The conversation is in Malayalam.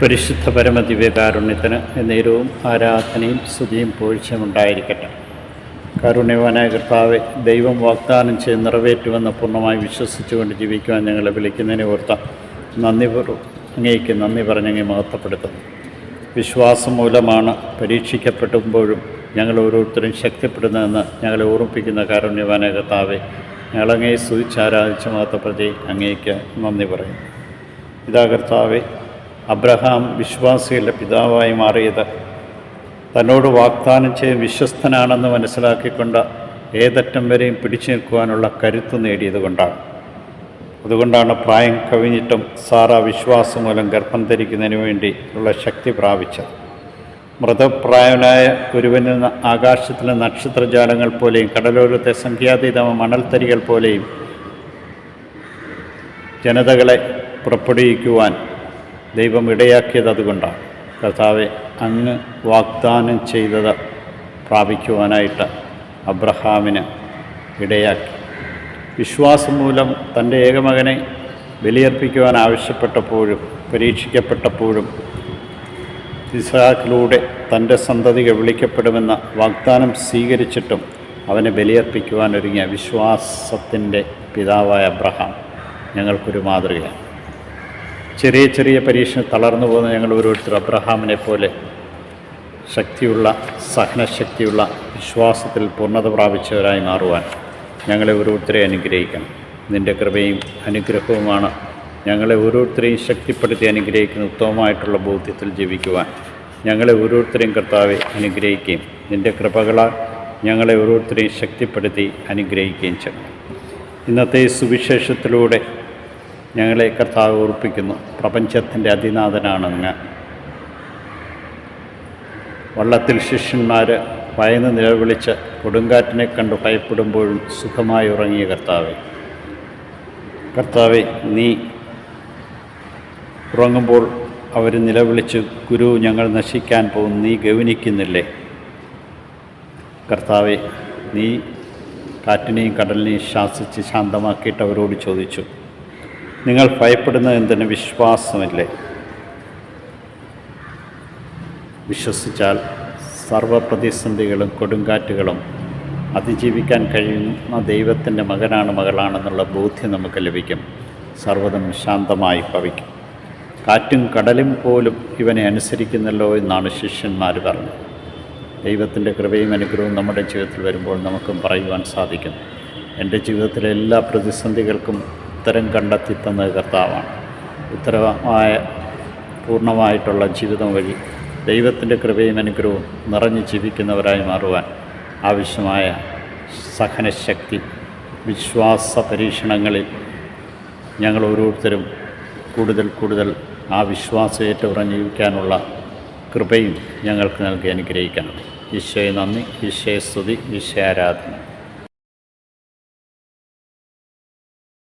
പരിശുദ്ധ പരമദിവ്യകാരുണ്യത്തിന് നേരവും ആരാധനയും സ്തുതിയും പോഴ്ചയും ഉണ്ടായിരിക്കട്ടെ. കാരുണ്യവാനായ കർത്താവെ ദൈവം വാഗ്ദാനം ചെയ്ത് നിറവേറ്റുമെന്ന് പൂർണമായി വിശ്വസിച്ചുകൊണ്ട് ജീവിക്കുവാൻ ഞങ്ങളെ വിളിക്കുന്നതിനെ ഓർത്ത നന്ദി അങ്ങേക്ക് നന്ദി പറഞ്ഞങ്ങെ മഹത്വപ്പെടുത്തുന്നു. വിശ്വാസം മൂലമാണ് പരീക്ഷിക്കപ്പെടുമ്പോഴും ഞങ്ങൾ ഓരോരുത്തരും ശക്തിപ്പെടുന്നതെന്ന് ഞങ്ങളെ ഓർമ്മിപ്പിക്കുന്ന കാരുണ്യവാനായ കർത്താവെ ഞങ്ങളങ്ങേ സ്തുതിച്ചാരാധിച്ച മഹത്വപ്രതി അങ്ങേക്ക് നന്ദി പറയും ഇതാ കർത്താവെ അബ്രഹാം വിശ്വാസികളുടെ പിതാവായി മാറിയത്. തന്നോട് വാഗ്ദാനം ചെയ്ത് വിശ്വസ്തനാണെന്ന് മനസ്സിലാക്കിക്കൊണ്ട് ഏതറ്റം വരെയും പിടിച്ചു നിൽക്കുവാനുള്ള കരുത്ത് നേടിയതുകൊണ്ടാണ് അതുകൊണ്ടാണ് പ്രായം കവിഞ്ഞിട്ടും സാറ വിശ്വാസം മൂലം ഗർഭം ധരിക്കുന്നതിന് വേണ്ടി ഉള്ള ശക്തി പ്രാപിച്ചത്. മൃതപ്രായനായ ഒരുവനിൽ നിന്ന് ആകാശത്തിലെ നക്ഷത്രജാലങ്ങൾ പോലെയും കടലോരത്തെ സംഖ്യാതീതമ മണൽത്തരികൾ പോലെയും ജനതകളെ പുറപ്പെടുവിക്കുവാൻ ദൈവം ഇടയാക്കിയത് അതുകൊണ്ടാണ്. കർത്താവെ അങ്ങ് വാഗ്ദാനം ചെയ്തത് പ്രാപിക്കുവാനായിട്ട് അബ്രഹാമിന് ഇടയാക്കി. വിശ്വാസം മൂലം തന്റെ ഏകമകനെ ബലിയർപ്പിക്കുവാൻ ആവശ്യപ്പെട്ടപ്പോഴും പരീക്ഷിക്കപ്പെട്ടപ്പോഴും ഇസാഖിലൂടെ തന്റെ സന്തതികൾ വിളിക്കപ്പെടുമെന്ന വാഗ്ദാനം സ്വീകരിച്ചിട്ടും അവനെ ബലിയർപ്പിക്കുവാൻ ഒരുങ്ങിയ വിശ്വാസത്തിന്റെ പിതാവായ അബ്രഹാം ഞങ്ങൾക്കൊരു മാതൃകയാണ്. ചെറിയ ചെറിയ പരീക്ഷ തളർന്നു പോകുന്ന ഞങ്ങൾ ഓരോരുത്തർ അബ്രഹാമിനെ പോലെ ശക്തിയുള്ള സഹനശക്തിയുള്ള വിശ്വാസത്തിൽ പൂർണത പ്രാപിച്ചവരായി മാറുവാൻ ഞങ്ങളെ ഓരോരുത്തരെ അനുഗ്രഹിക്കണം. നിന്റെ കൃപയും അനുഗ്രഹവുമാണ് ഞങ്ങളെ ഓരോരുത്തരെയും ശക്തിപ്പെടുത്തി അനുഗ്രഹിക്കുന്ന ഉത്തമമായിട്ടുള്ള ബോധ്യത്തിൽ ജീവിക്കുവാൻ ഞങ്ങളെ ഓരോരുത്തരെയും കർത്താവെ അനുഗ്രഹിക്കുകയും നിന്റെ കൃപകളാൽ ഞങ്ങളെ ഓരോരുത്തരെയും ശക്തിപ്പെടുത്തി അനുഗ്രഹിക്കുകയും ചെയ്യണം. ഇന്നത്തെ സുവിശേഷത്തിലൂടെ ഞങ്ങളെ കർത്താവ് ഓർപ്പിക്കുന്നു പ്രപഞ്ചത്തിന്റെ അതിനാഥനാണെന്ന് വള്ളത്തിൽ ശിഷ്യന്മാർ ഭയന്ന് നിലവിളിച്ച് കൊടുങ്കാറ്റിനെ കണ്ട് ഭയപ്പെടുമ്പോഴും സുഖമായി ഉറങ്ങിയ കർത്താവെ. കർത്താവെ നീ ഉറങ്ങുമ്പോൾ അവർ നിലവിളിച്ച് ഗുരു ഞങ്ങൾ നശിക്കാൻ പോകും നീ ഗവനിക്കുന്നില്ലേ കർത്താവെ നീ കാറ്റിനെയും കടലിനെയും ശാസിച്ച് ശാന്തമാക്കിയിട്ട് അവരോട് ചോദിച്ചു. നിങ്ങൾ ഭയപ്പെടുന്നത് എന്തിന് വിശ്വാസമില്ലേ? വിശ്വസിച്ചാൽ സർവപ്രതിസന്ധികളും കൊടുങ്കാറ്റുകളും അതിജീവിക്കാൻ കഴിയുന്ന ദൈവത്തിന്റെ മകനാണ് മകളാണെന്നുള്ള ബോധ്യം നമുക്ക് ലഭിക്കും. സർവതും ശാന്തമായി ഭവിക്കും. കാറ്റും കടലും പോലും ഇവനെ അനുസരിക്കുന്നല്ലോ എന്നാണ് ശിഷ്യന്മാർ പറഞ്ഞത്. ദൈവത്തിന്റെ കൃപയും അനുഗ്രഹവും നമ്മുടെ ജീവിതത്തിൽ വരുമ്പോൾ നമുക്കും പറയുവാൻ സാധിക്കും. എന്റെ ജീവിതത്തിലെ എല്ലാ പ്രതിസന്ധികൾക്കും ഉത്തരം കണ്ടെത്തി തന്നത് കർത്താവാണ്. ഉത്തരമായ പൂർണമായിട്ടുള്ള ജീവിതം വഴി ദൈവത്തിന്റെ കൃപയും അനുഗ്രഹവും നിറഞ്ഞു ജീവിക്കുന്നവരായി മാറുവാൻ ആവശ്യമായ സഹനശക്തി വിശ്വാസ പരീക്ഷണങ്ങളിൽ ഞങ്ങൾ ഓരോരുത്തരും കൂടുതൽ കൂടുതൽ ആ വിശ്വാസം ഏറ്റവും ജീവിക്കാനുള്ള കൃപയും ഞങ്ങൾക്ക് നൽകി അനുഗ്രഹിക്കണം ഈശോയെ നന്ദി ഈശോയെ സ്തുതി ഈശോയാരാധന